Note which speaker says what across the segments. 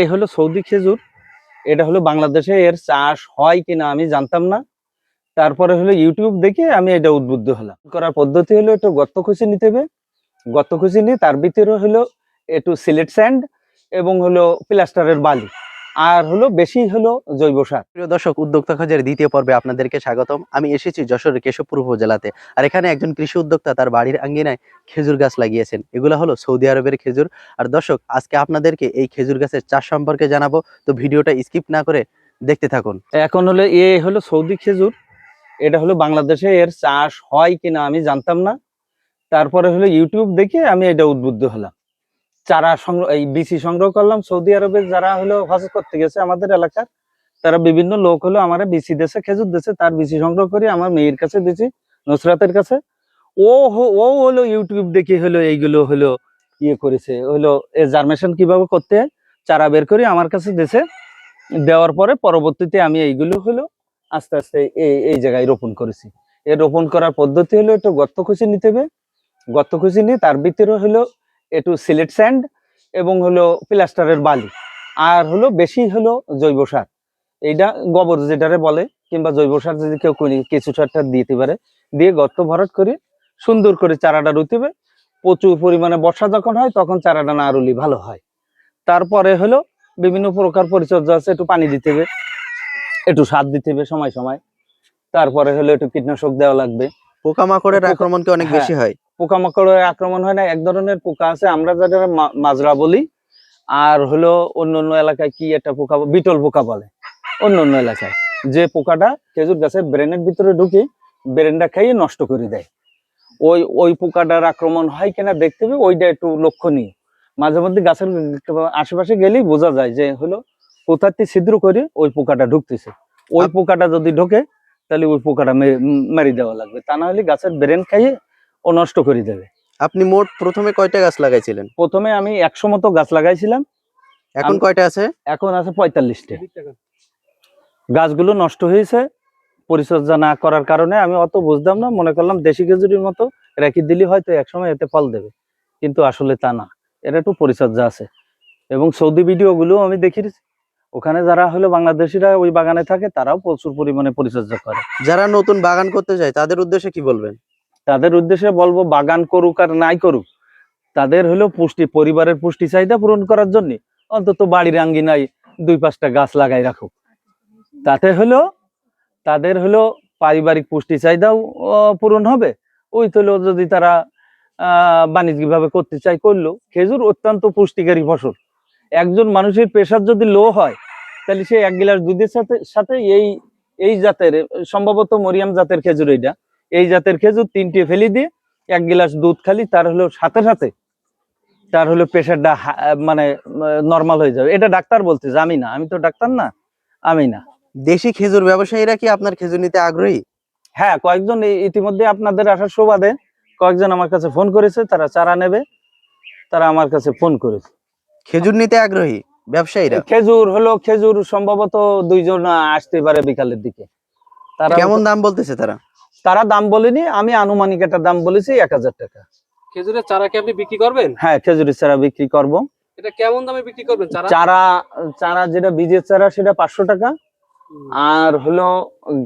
Speaker 1: এই হলো সৌদি খেজুর, এটা হলো বাংলাদেশে এর চাষ হয় কিনা আমি জানতাম না। তারপরে হলো ইউটিউব দেখে আমি এটা উদ্বুদ্ধ হলাম। করার পদ্ধতি হলো একটু গর্ত খুশি নিতে হবে। গর্ত খুশি নিয়ে তার ভিতরে হলো একটু সিলেট স্যান্ড এবং হলো প্লাস্টারের বালি। আর হলো বেশি হলো জৈব সার।
Speaker 2: প্রিয় দর্শক উদ্যোক্তা খোঁজের দ্বিতীয় পর্বে আপনাদেরকে স্বাগতম। আমি এসেছি যশোরের কেশবপুর উপজেলাতে। আর এখানে একজন কৃষি উদ্যোক্তা তার বাড়ির আঙ্গিনায় খেজুর গাছ লাগিয়েছেন। এগুলো হলো সৌদি আরবের খেজুর। আর দর্শক আজকে আপনাদেরকে এই খেজুর গাছের চাষ সম্পর্কে জানাব। তো ভিডিওটা স্কিপ না করে দেখতে থাকুন।
Speaker 1: এখন হলো এ হলো সৌদি খেজুর। এটা হলো বাংলাদেশে এর চাষ হয় কিনা আমি জানতাম না। তারপরে হলো ইউটিউব দেখে আমি এটা উদ্বুদ্ধ হলাম। চারা সংগ্রহ এই বিসি সংগ্রহ করলাম। সৌদি আরবে যারা হলো হজ করতে গেছে আমাদের এলাকার, তারা বিভিন্ন লোক হলো আমার বিসি দেশে খেজুর দেশে তার বিসি সংগ্রহ করি, আমার মেয়ের কাছে দিছি নুসরাতের কাছে। ও ও হলো ইউটিউব দেখে হলো এইগুলো হলো ইয়ে করেছে, হলো এ জার্মেশন কীভাবে করতে হয়, চারা বের করে, আমার কাছে দেশে দেওয়ার পরে পরবর্তীতে আমি এইগুলো হলো আস্তে আস্তে এই এই জায়গায় রোপণ করেছি। এ রোপণ করার পদ্ধতি হলো একটু গর্ত খুঁজে নিতে হবে। গর্ত খুঁজে নিয়ে তার ভিতরে হলো একটু সিলেট স্যান্ড এবং হলো প্লাস্টারের বালি। আর হলো বেশি হলো জৈব সার। এইটা গোবর যেটারে বলে কিংবা জৈব সার যদি কেউ করি- কিছু সারটা দিতে পারে। দিয়ে গর্ত ভরাট করে সুন্দর করে চারাটা রুইতে হবে প্রচুর পরিমাণে বর্ষা যখন হয় তখন চারাটা না রুলি ভালো হয়। তারপরে হলো বিভিন্ন প্রকার পরিচর্যা আছে একটু পানি দিতে হবে একটু সার দিতে হবে সময় সময়। তারপরে হলো একটু কীটনাশক দেওয়া লাগবে।
Speaker 2: পোকামাকড়ের
Speaker 1: পোকা-
Speaker 2: আক্রমণ কি অনেক
Speaker 1: হ্যাঁ।
Speaker 2: বেশি হয়?
Speaker 1: পোকামাকড়ের আক্রমণ হয় না এক ধরনের পোকা আছে আমরা মা- মাজরা বলি। আর হলো অন্য অন্য এলাকায় কি একটা পোকা বিটল পোকা বলে। অন্য অন্য এলাকায়। যে পোকাটা খেজুর গাছের ব্রেনের ভিতরে ঢুকে ব্রেনটা খাইয়ে নষ্ট করে দেয়। ওই ওই পোকাটার আক্রমণ হয় কিনা দেখতে হবে ওইটা একটু লক্ষণীয়। মাঝে মধ্যে গাছের আশেপাশে গেলেই বোঝা যায় যে হলো কোথাতে ছিদ্র করে ওই পোকাটা ঢুকতেছে। ওই পোকাটা যদি ঢোকে তাহলে ওই পোকাটা মেরে দেওয়া লাগবে। তা না হলে গাছের ব্রেন খাইয়ে ও নষ্ট করে দেবে।
Speaker 2: আপনি মোট প্রথমে কয়টা গাছ লাগাইছিলেন?
Speaker 1: প্রথমে আমি একশো মতো গাছ লাগাইছিলাম।
Speaker 2: এখন কয়টা আছে?
Speaker 1: এখন আছে পঁয়তাল্লিশটা। গাছগুলো নষ্ট হয়েছে পরিচর্যা না করার কারণে আমি অত বুঝতাম না মনে করলাম দেশি খেজুরির মতো রেখে দিলে হয়তো একসময় এতে ফল দেবে কিন্তু আসলে তা না। এর একটু পরিচর্যা আছে। এবং সৌদি ভিডিওগুলো আমি দেখি ওখানে যারা হলো বাংলাদেশিরা ওই বাগানে থাকে তারাও প্রচুর পরিমাণে পরিচর্যা করে।
Speaker 2: যারা নতুন বাগান করতে চায় তাদের উদ্দেশ্যে কি বলবেন?
Speaker 1: তাদের উদ্দেশ্যে বলব, বাগান করুক আর নাই করুক, তাদের হলো পুষ্টি, পরিবারের পুষ্টি চাহিদা পূরণ করার জন্য অন্তত বাড়ির আঙ্গিনায় দুই পাঁচটা গাছ লাগাই রাখুক। তাতে হলো, তাদের হলো পারিবারিক পুষ্টি চাহিদাও পূরণ হবে। ওই তো যদি তারা আহ বাণিজ্যিক ভাবে করতে চায় করল, খেজুর অত্যন্ত পুষ্টিকারী ফসল। একজন মানুষের প্রেশার যদি লো হয়, তাহলে সে এক গিলাস দুধের সাথে সাথে এই এই জাতের, সম্ভবত মরিয়াম জাতের খেজুর এইটা এই জাতের খেজুর তিনটে ফেলি দিয়ে এক গিলাস দুধ খালি তার হলো সাথে সাথে তার হলো প্রেশারটা মানে নর্মাল হয়ে যাবে। এটা ডাক্তার বলতেছে আমি না আমি তো ডাক্তার না আমি না।
Speaker 2: দেশি খেজুর ব্যবসায়ীরা কি আপনার খেজুর নিতে আগ্রহী?
Speaker 1: হ্যাঁ কয়েকজন ইতিমধ্যে আপনাদের আসার সুবাদে কয়েকজন আমার কাছে ফোন করেছে তারা চারা নেবে তারা আমার কাছে ফোন করেছে।
Speaker 2: খেজুর নিতে আগ্রহী ব্যবসায়ীরা?
Speaker 1: খেজুর হলো খেজুর সম্ভবত দুইজন আসতে পারে বিকালের দিকে। তারা
Speaker 2: কেমন দাম বলতেছে তারা?
Speaker 1: তারা দাম বলেনি আমি আনুমানিক একটা দাম বলেছি এক হাজার টাকা।
Speaker 3: খেজুরের চারা কি আপনি বিক্রি করবেন?
Speaker 1: হ্যাঁ খেজুরের চারা বিক্রি করব।
Speaker 3: এটা কেমন দামে বিক্রি করবেন চারা?
Speaker 1: চারা চারা যেটা বীজের চারা সেটা পাঁচশো টাকা। আর হলো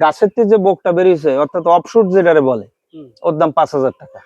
Speaker 1: গাছের যে বোকটা বেরিয়েছে অর্থাৎ অফশুট যেটারে বলে ওর দাম পাঁচ হাজার টাকা।